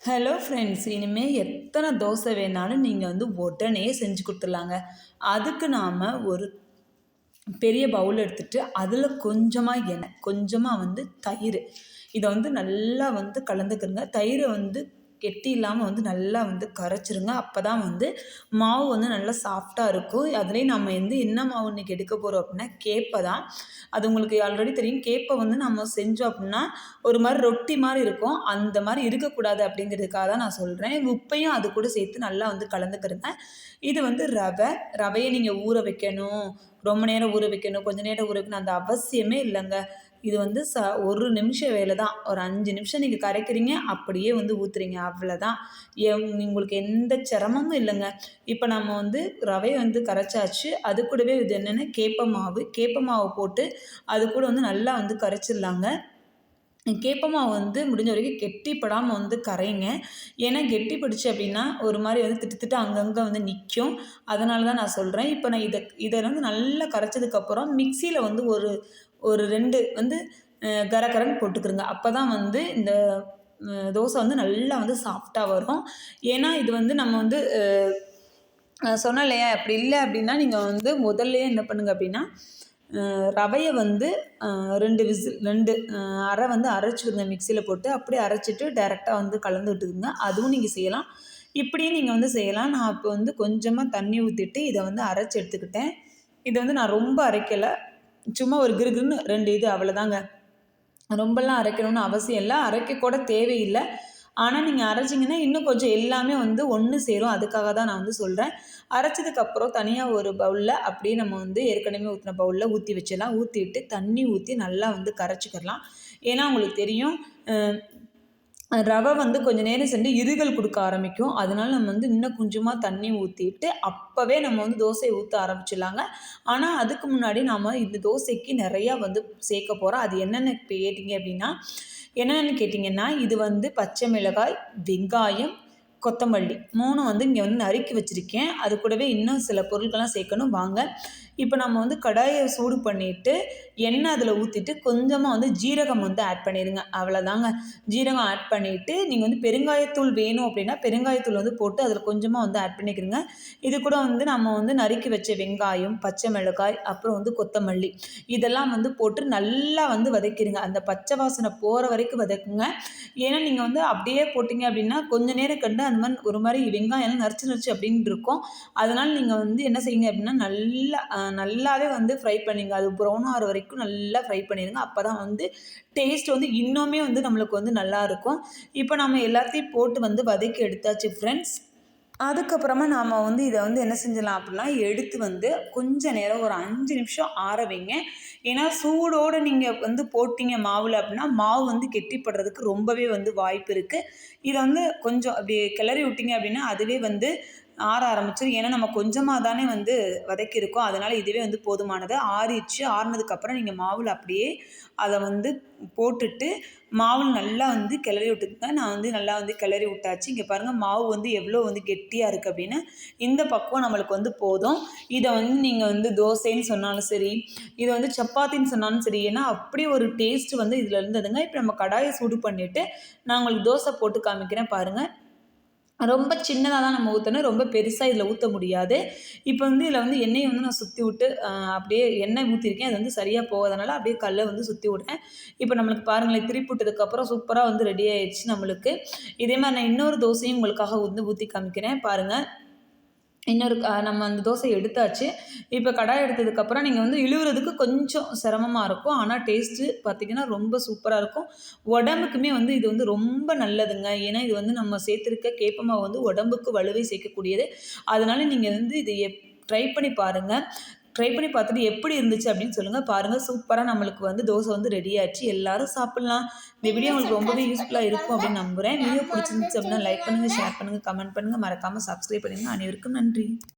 Hello friends இனிமேல் எத்தனை தோசை வேணாலும் நீங்கள் வந்து உடனே செஞ்சு கொடுத்துடலாங்க. அதுக்கு நாம் ஒரு பெரிய பவுல் எடுத்துகிட்டு அதில் கொஞ்சமாக எண்ணெய் கொஞ்சமாக வந்து தயிர். இதை வந்து நல்லா வந்து கலந்துக்கிறங்க தயிரை வந்து கெட்டி இல்லாமல் வந்து நல்லா வந்து கரைச்சிருங்க. அப்போ தான் வந்து மாவு வந்து நல்லா சாஃப்டாக இருக்கும். அதுலேயும் நம்ம வந்து என்ன மாவு இன்றைக்கி எடுக்க போகிறோம் அப்படின்னா கேப்பை தான். அது உங்களுக்கு ஆல்ரெடி தெரியும். கேப்பை வந்து நம்ம செஞ்சோம் அப்படின்னா ஒரு மாதிரி ரொட்டி மாதிரி இருக்கும். அந்த மாதிரி இருக்கக்கூடாது அப்படிங்கிறதுக்காக தான் நான் சொல்கிறேன் உப்பையும் அது கூட சேர்த்து நல்லா வந்து கலந்துக்கிறேன் இது வந்து ரவை. ரவையை நீங்கள் ஊற வைக்கணும். ரொம்ப நேரம் ஊற வைக்கணும். கொஞ்சம் நேரம் ஊற வைக்கணும். அந்த அவசியமே இல்லைங்க. இது வந்து ச ஒரு நிமிஷம் வேலை தான் ஒரு அஞ்சு நிமிஷம் நீங்கள் கரைக்கிறீங்க அப்படியே வந்து ஊற்றுறீங்க அவ்வளோதான் உங்களுக்கு எந்த சிரமமும் இல்லைங்க. இப்போ நம்ம வந்து ரவை வந்து கரைச்சாச்சு. அது கூடவே இது என்னென்னா கேப்ப மாவு. கேப்ப மாவு போட்டு அது கூட வந்து நல்லா வந்து கரைச்சிடலாங்க. கேப்பமாவு வந்து முடிஞ்ச வரைக்கும் கெட்டிப்படாமல் வந்து கரைங்க. ஏன்னா கெட்டி பிடிச்சி அப்படின்னா ஒரு மாதிரி வந்து திட்டு திட்டு அங்கங்கே வந்து நிற்கும் அதனால தான் நான் சொல்கிறேன் இப்போ நான் இதை இதை வந்து நல்லா கரைச்சதுக்கப்புறம் மிக்சியில் வந்து ஒரு ஒரு ரெண்டு வந்து கரகரன்னு போட்டுக்கிறோங்க அப்போ தான் வந்து இந்த தோசை வந்து நல்லா வந்து சாஃப்டாக வரும். ஏன்னா இது வந்து நம்ம வந்து சொன்ன இல்லையா? அப்படி இல்லை அப்படின்னா நீங்கள் வந்து முதல்லையே என்ன பண்ணுங்கள் அப்படின்னா ரவையை வந்து ரெண்டு விசில் ரெண்டு அரை வந்து அரைச்சிக்கோங்க மிக்சியில் போட்டு. அப்படியே அரைச்சிட்டு டேரெக்டாக வந்து கலந்து விட்டுக்குங்க. அதுவும் நீங்கள் செய்யலாம். இப்படியும் நீங்கள் வந்து செய்யலாம். நான் இப்போ வந்து கொஞ்சமாக தண்ணி ஊற்றிட்டு இதை வந்து அரைச்சி எடுத்துக்கிட்டேன். இதை வந்து நான் ரொம்ப அரைக்கலை. சும்மா ஒரு கிருகிருன்னு ரெண்டு இது அவ்வளோதாங்க ரொம்பலாம் அரைக்கணும்னு அவசியம் இல்லை. அரைக்க கூட தேவையில்லை. ஆனால் நீங்கள் அரைச்சிங்கன்னா இன்னும் கொஞ்சம் எல்லாமே வந்து ஒன்று சேரும். அதுக்காக தான் நான் வந்து சொல்கிறேன் அரைச்சதுக்கப்புறம் தனியாக ஒரு பவுலில் அப்படியே நம்ம வந்து ஏற்கனவே ஊற்றின பவுலில் ஊற்றி வச்சிடலாம். ஊற்றிட்டு தண்ணி ஊற்றி நல்லா வந்து கரைச்சிக்கிடலாம் ஏன்னா உங்களுக்கு தெரியும் ரவை வந்து கொஞ்சம் நேரம் சென்று இருகல் கொடுக்க ஆரம்பிக்கும். அதனால நம்ம வந்து இன்னும் கொஞ்சமாக தண்ணி ஊற்றிட்டு அப்போவே நம்ம வந்து தோசையை ஊற்ற ஆரம்பிச்சிடலாங்க. ஆனால் அதுக்கு முன்னாடி நாம் இந்த தோசைக்கு நிறையா வந்து சேர்க்க போகிறோம் அது என்னென்ன கேட்டிங்க அப்படின்னா என்னென்னு கேட்டிங்கன்னா இது வந்து பச்சை மிளகாய் வெங்காயம் கொத்தமல்லி மூணு வந்து இங்கே வந்து நறுக்கி வச்சுருக்கேன். அது கூடவே இன்னும் சில பொருட்கள்லாம் சேர்க்கணும். வாங்க. இப்போ நம்ம வந்து கடாயை சூடு பண்ணிவிட்டு எண்ணெய் அதில் ஊற்றிட்டு கொஞ்சமாக வந்து ஜீரகம் வந்து ஆட் பண்ணிடுங்க அவ்வளோதாங்க ஜீரகம் ஆட் பண்ணிவிட்டு நீங்கள் வந்து பெருங்காயத்தூள் வேணும் அப்படின்னா பெருங்காயத்தூள் வந்து போட்டு அதில் கொஞ்சமாக வந்து ஆட் பண்ணிக்கிறங்க இது கூட வந்து நம்ம வந்து நறுக்கி வச்ச வெங்காயம் பச்சை மிளகாய் அப்புறம் வந்து கொத்தமல்லி இதெல்லாம் வந்து போட்டு நல்லா வந்து வதக்கிடுங்க அந்த பச்சை வாசனை போகிற வரைக்கும் வதக்குங்க. ஏன்னா நீங்கள் வந்து அப்படியே போட்டிங்க அப்படின்னா கொஞ்சம் நேரம் கண்டு அந்த மாதிரி ஒரு மாதிரி வெங்காயம் நரிச்சு நரிச்சு அப்படின்னு இருக்கும். அதனால் நீங்கள் வந்து என்ன செய்யுங்க அப்படின்னா நல்லா நல்லாவே வந்து ஃப்ரை பண்ணிங்க அது ப்ரௌன் ஆகிற வரைக்கும் நல்லா ஃப்ரை பண்ணிடுங்க அப்போ தான் வந்து டேஸ்ட் வந்து இன்னுமே வந்து நம்மளுக்கு வந்து நல்லாயிருக்கும் இப்போ நம்ம எல்லாத்தையும் போட்டு வந்து வதக்கி எடுத்தாச்சு ஃப்ரெண்ட்ஸ் அதுக்கப்புறமா நாம் வந்து இதை வந்து என்ன செஞ்சிடலாம் அப்படின்னா எடுத்து வந்து கொஞ்ச நேரம் ஒரு அஞ்சு நிமிஷம் ஆற வைங்க. ஏன்னா சூடோடு நீங்கள் வந்து போட்டிங்க மாவில் அப்படின்னா மாவு வந்து கெட்டிப்படுறதுக்கு ரொம்பவே வந்து வாய்ப்பு இருக்குது இதை வந்து கொஞ்சம் அப்படி கிளறி விட்டிங்க அப்படின்னா அதுவே வந்து ஆற ஆரம்பிச்சிடும் ஏன்னா நம்ம கொஞ்சமாக தானே வந்து வதக்கியிருக்கோம். அதனால் இதுவே வந்து போதுமானது. ஆறிச்சு ஆறினதுக்கப்புறம் நீங்கள் மாவில் அப்படியே அதை வந்து போட்டுட்டு மாவில் நல்லா வந்து கிளறி விட்டுருங்க நான் வந்து நல்லா வந்து கிளறி விட்டாச்சு. இங்கே பாருங்கள் மாவு வந்து எவ்வளோ வந்து கெட்டியாக இருக்குது அப்படின்னு. இந்த பக்குவம் நம்மளுக்கு வந்து போதும். இதை வந்து நீங்கள் வந்து தோசைன்னு சொன்னாலும் சரி இதை வந்து சப்பாத்தின்னு சொன்னாலும் சரி ஏன்னா அப்படி ஒரு டேஸ்ட் வந்து இதில் இருந்ததுங்க. இப்போ நம்ம கடாயை சூடு பண்ணிவிட்டு நான் உங்களுக்கு தோசை போட்டு காமிக்கிறேன் பாருங்கள் ரொம்ப சின்னதாக தான் நம்ம ஊற்றணும் ரொம்ப பெருசாக இதில் ஊற்ற முடியாது. இப்போ வந்து இதில் வந்து எண்ணெயை வந்து நான் சுற்றி விட்டு அப்படியே எண்ணெய் ஊற்றிருக்கேன் அது வந்து சரியாக போகாதனால அப்படியே கல்லை வந்து சுற்றி விட்றேன். இப்போ நம்மளுக்கு பாருங்களேன் திருப்பி விட்டதுக்கப்புறம் சூப்பராக வந்து ரெடி ஆயிடுச்சு நம்மளுக்கு. இதே மாதிரி நான் இன்னொரு தோசையும் உங்களுக்காக வந்து ஊற்றி காமிக்கிறேன். பாருங்கள் இன்னொரு நம்ம அந்த தோசை எடுத்தாச்சு. இப்போ கடாய் எடுத்ததுக்கப்புறம் நீங்கள் வந்து இழுவுறதுக்கு கொஞ்சம் சிரமமாக இருக்கும். ஆனால் டேஸ்ட்டு பார்த்திங்கன்னா ரொம்ப சூப்பராக இருக்கும். உடம்புக்குமே வந்து இது வந்து ரொம்ப நல்லதுங்க. ஏன்னா இது வந்து நம்ம சேர்த்துருக்க கேப்பமாக வந்து உடம்புக்கு வலுவை சேர்க்கக்கூடியது. அதனால் நீங்கள் வந்து இது எப் ட்ரை பண்ணி பாருங்கள் ட்ரை பண்ணி பார்த்துட்டு எப்படி இருந்துச்சு அப்படின்னு சொல்லுங்கள் பாருங்கள் சூப்பராக நம்மளுக்கு வந்து தோசை வந்து ரெடி ஆச்சு. எல்லோரும் சாப்பிட்லாம். இந்த வீடியோ உங்களுக்கு ரொம்பவே யூஸ்ஃபுல்லாக இருக்கும் அப்படின்னு நம்புகிறேன் வீடியோ பிடிச்சிருந்துச்சு அப்படின்னா லைக் பண்ணுங்கள் ஷேர் பண்ணுங்கள் கமெண்ட் பண்ணுங்கள் மறக்காமல் சப்ஸ்கிரைப் பண்ணுங்கள் அனைவருக்கும் நன்றி.